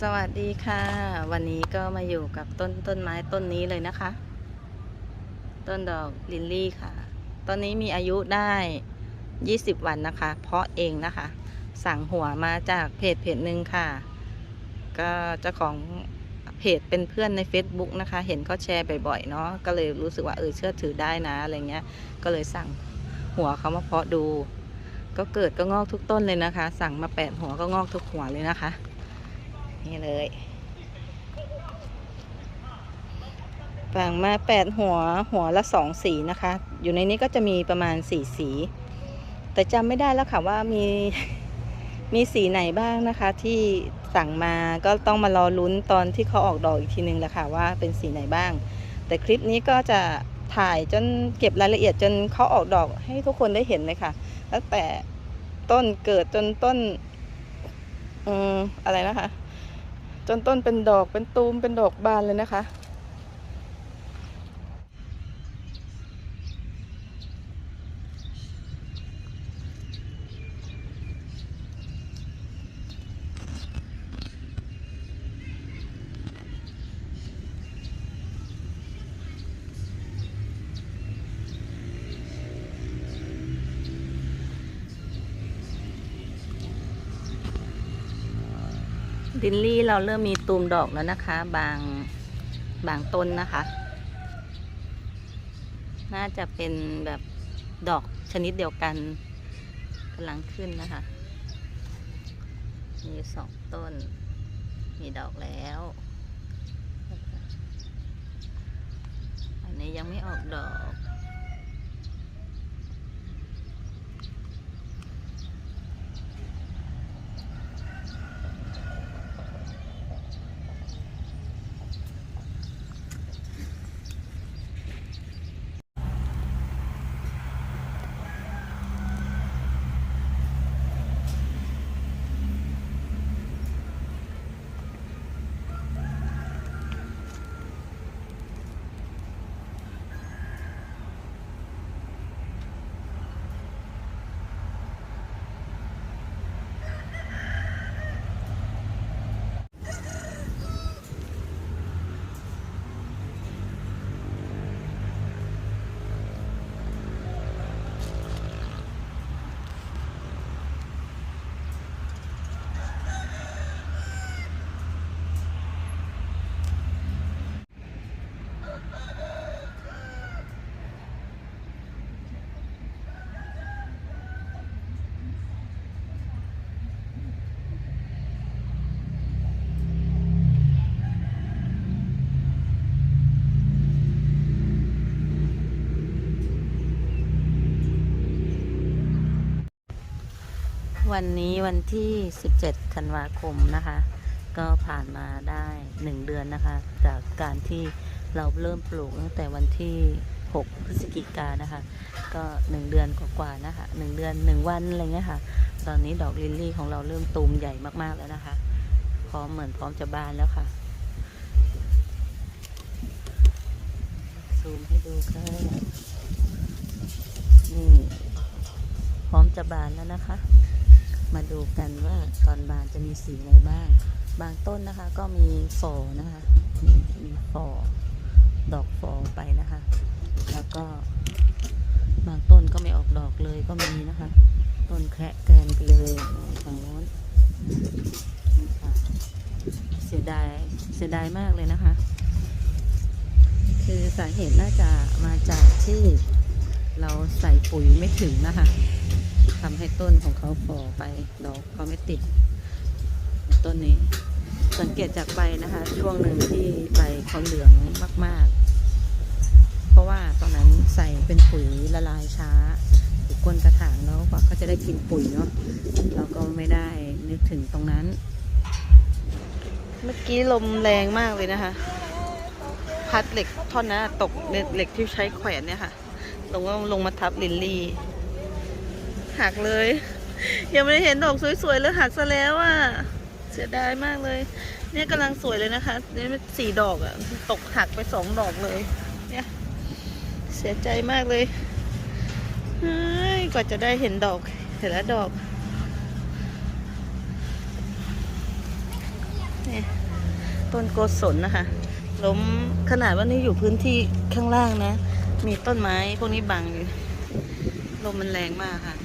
สวัสดีค่ะ วันนี้ก็มาอยู่กับต้นต้นไม้ต้นนี้เลยนะคะ ต้นดอกลิลลี่ค่ะต้นนี้มีอายุได้ 20 วันนะคะ เพาะเองนะคะ สั่งหัวมาจากเพจเพจหนึ่งค่ะ ก็เจ้าของเพจเป็นเพื่อนใน Facebook นะคะ เห็นเขาแชร์บ่อยๆเนาะก็เลยรู้สึกว่าเออเชื่อถือได้นะอะไรเงี้ย ก็เลยสั่งหัวเขามาเพาะดู ก็เกิดก็งอกทุกต้นเลยนะคะ สั่งมาแปดหัวก็งอกทุกหัวเลยนะคะ นี่เลยฝั่งมาแปดหัวหัวละสองสีนะคะ อยู่ในนี้ก็จะมีประมาณสี่สี แต่จำไม่ได้แล้วค่ะว่ามีมีสีไหนบ้างนะคะที่สั่งมาก็ต้องมารอลุ้นตอนที่เขาออกดอกอีกทีนึงแหละค่ะว่าเป็นสีไหนบ้าง แต่คลิปนี้ก็จะถ่ายจนเก็บรายละเอียดจนเขาออกดอกให้ทุกคนได้เห็นเลยค่ะ ตั้งแต่ต้นเกิดจนต้น อืมอะไรนะคะ จนต้นเป็นดอกเป็นตูมเป็นดอกบานเลยนะคะ ลินลี่เราเริ่มมีตูมดอกแล้วนะคะ บางบางต้นนะคะ น่าจะเป็นแบบดอกชนิดเดียวกันกำลังขึ้นนะคะ มีสองต้น มีดอกแล้ว อันนี้ยังไม่ออกดอก วันนี้วันที่ 17 ธันวาคมนะคะ ก็ผ่านมาได้ 1 เดือนนะคะ จากการที่เราเริ่มปลูกตั้งแต่วันที่ 6 พฤศจิกายนนะคะ ก็ 1 เดือนกว่าๆนะคะ 1 เดือน 1 วันอะไรเงี้ยค่ะ ตอนนี้ดอกลิลลี่ของเราเริ่มตูมใหญ่มากๆแล้วนะคะ พร้อมเหมือนพร้อมจะบานแล้วค่ะ ซูมให้ดูค่ะนี่พร้อมจะบานแล้วนะคะ มาดูกันว่าตอนบานจะมีสีอะไรบ้าง บางต้นนะคะก็มีฟอนะคะนี่มีฟอดอกฟอไปนะคะ แล้วก็บางต้นก็ไม่ออกดอกเลยก็มีนะคะ ต้นแคระแกนไปเลยฝั่งโน้นเสียดายเสียดายมากเลยนะคะ คือสาเหตุน่าจะมาจากที่เราใส่ปุ๋ยไม่ถึงนะคะ ทำให้ต้นของเขาฝ่อไปดอกเขาไม่ติด ต้นนี้ สังเกตจากใบนะคะ ช่วงหนึ่งที่ใบเขาเหลืองมาก ๆ เพราะว่าตอนนั้นใส่เป็นปุ๋ยละลายช้าอยู่ก้นกระถางแล้วกว่าเขาจะได้กินปุ๋ยเนาะเราก็ไม่ได้นึกถึงตรงนั้น เมื่อกี้ลมแรงมากเลยนะคะ พัดเหล็กท่อนนะตกเหล็กที่ใช้แขวนเนี่ยค่ะลงก็ลงมาทับลินลี่ หักเลย ยังไม่ได้เห็นดอกสวยๆแล้วหักซะแล้วอะเสียดายมากเลย เนี่ยกำลังสวยเลยนะคะเนี่ยมันสี่ดอกอะตกหักไปสองดอกเลย เนี่ย เสียใจมากเลยเฮ้ยกว่าจะได้เห็นดอกแต่ละดอกเนี่ยต้นโกศลนะคะ ล้มขนาดว่านี่อยู่พื้นที่ข้างล่างนะ มีต้นไม้พวกนี้บังอยู่ ลมมันแรงมากค่ะ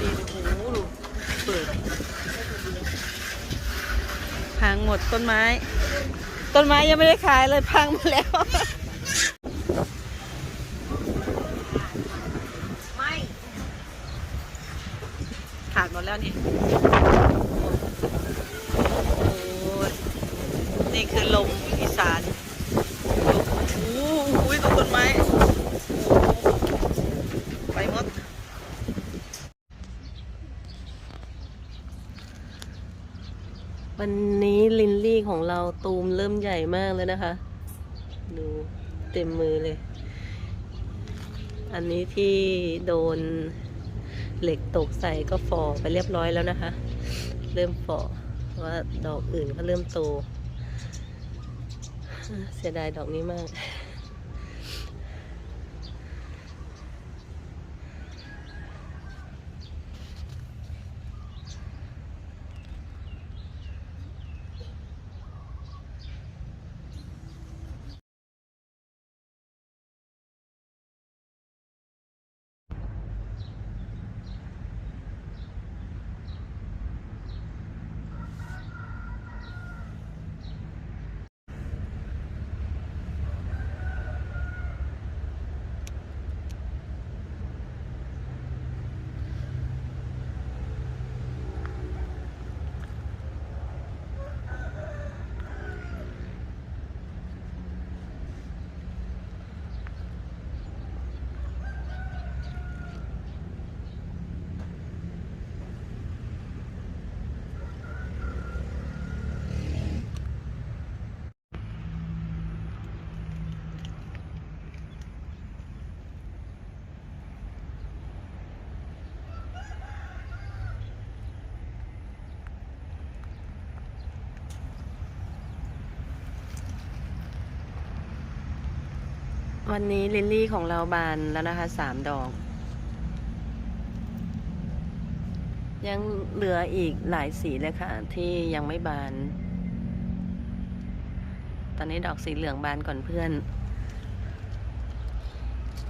ดีโอ้โหดูเปิด พังหมดต้นไม้ ต้นไม้ยังไม่ได้ขายเลยพังหมดแล้วไม่ขาดหมดแล้วนี่ยนี่คือลมอีสานโอ้โหตรงต้นไม้ไปหมด วันนี้ ของเราตูมเริ่มใหญ่มากเลยนะคะ ดูเต็มมือเลย อันนี้ที่โดนเหล็กตกใส่ก็ฝ่อไปเรียบร้อยแล้วนะคะ เริ่มฝ่อว่าดอกอื่นก็เริ่มโต เสียดายดอกนี้มาก วันนี้ลิลลี่ของเราบานแล้วนะคะสามดอก ยังเหลืออีกหลายสีเลยค่ะ ที่ยังไม่บาน ตอนนี้ดอกสีเหลืองบานก่อนเพื่อน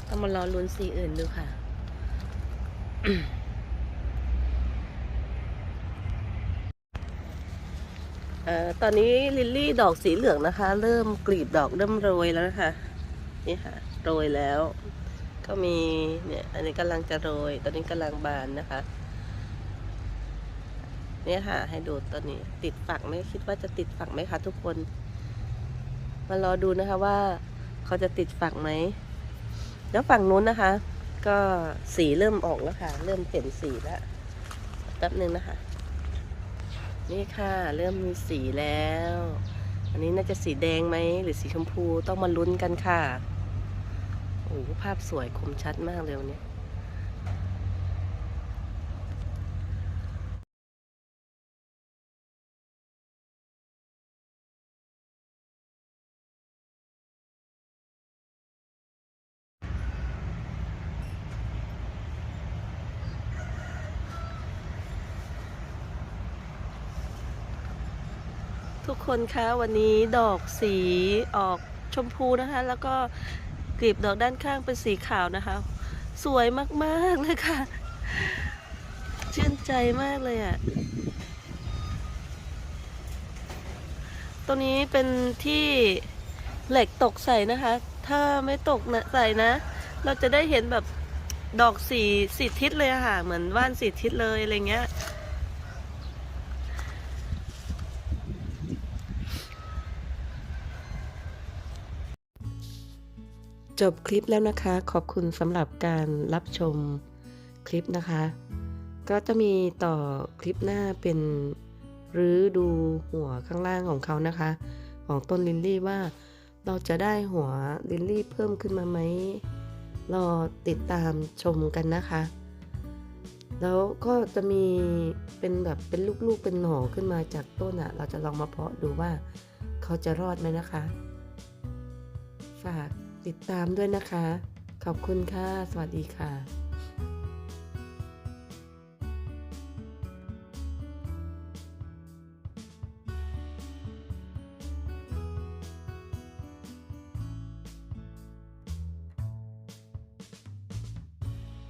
ต้องมารอลุ้นสีอื่นดูค่ะออตอนนี้ลิลลี่ดอกสีเหลืองนะคะ เริ่มกลีบดอกเริ่มโรยแล้วนะคะ นี่ค่ะโรยแล้ว ก็มีเนี่ยอันนี้กำลังจะโรย ตอนนี้กำลังบานนะคะเนี่ยค่ะ ให้ดูตอนนี้ ติดฝักไหมคิดว่าจะติดฝักไหมคะทุกคน มารอดูนะคะว่า เขาจะติดฝักไหมแล้วฝั่งนู้นนะคะ ก็สีเริ่มออกแล้วค่ะ เริ่มเห็นสีแล้วแป๊บนึงนะคะ นี่ค่ะ เริ่มมีสีแล้ว อันนี้น่าจะสีแดงไหมหรือสีชมพูต้องมาลุ้นกันค่ะ อ้โหภาพสวยคมชัดมากเลยวันนี้ทุกคนคะวันนี้ดอกสีออกชมพูนะคะ แล้วก็ กลีบดอกด้านข้างเป็นสีขาวนะคะ สวยมากๆเลยค่ะ ชื่นใจมากเลยอะ่ะตรงนี้เป็นที่เหล็กตกใส่นะคะ ถ้าไม่ตกนะใส่นะ เราจะได้เห็นแบบดอกสีสีทิศเลยอะค่ะ เหมือนว่านสีทิศเลยอะไรเงี้ย จบคลิปแล้วนะคะ ขอบคุณสำหรับการรับชมคลิปนะคะ ก็จะมีต่อคลิปหน้าเป็นรื้อดูหัวข้างล่างของเขานะคะ ของต้นลินลี่ว่าเราจะได้หัวลินลี่เพิ่มขึ้นมาไหมรอติดตามชมกันนะคะ แล้วก็จะมีเป็นแบบเป็นลูกๆเป็นหน่อขึ้นมาจากต้นอะ่ะ เราจะลองมาเพาะดูว่าเขาจะรอดไหมนะคะ ฝาก ติดตามด้วยนะคะ ขอบคุณค่ะ สวัสดีค่ะ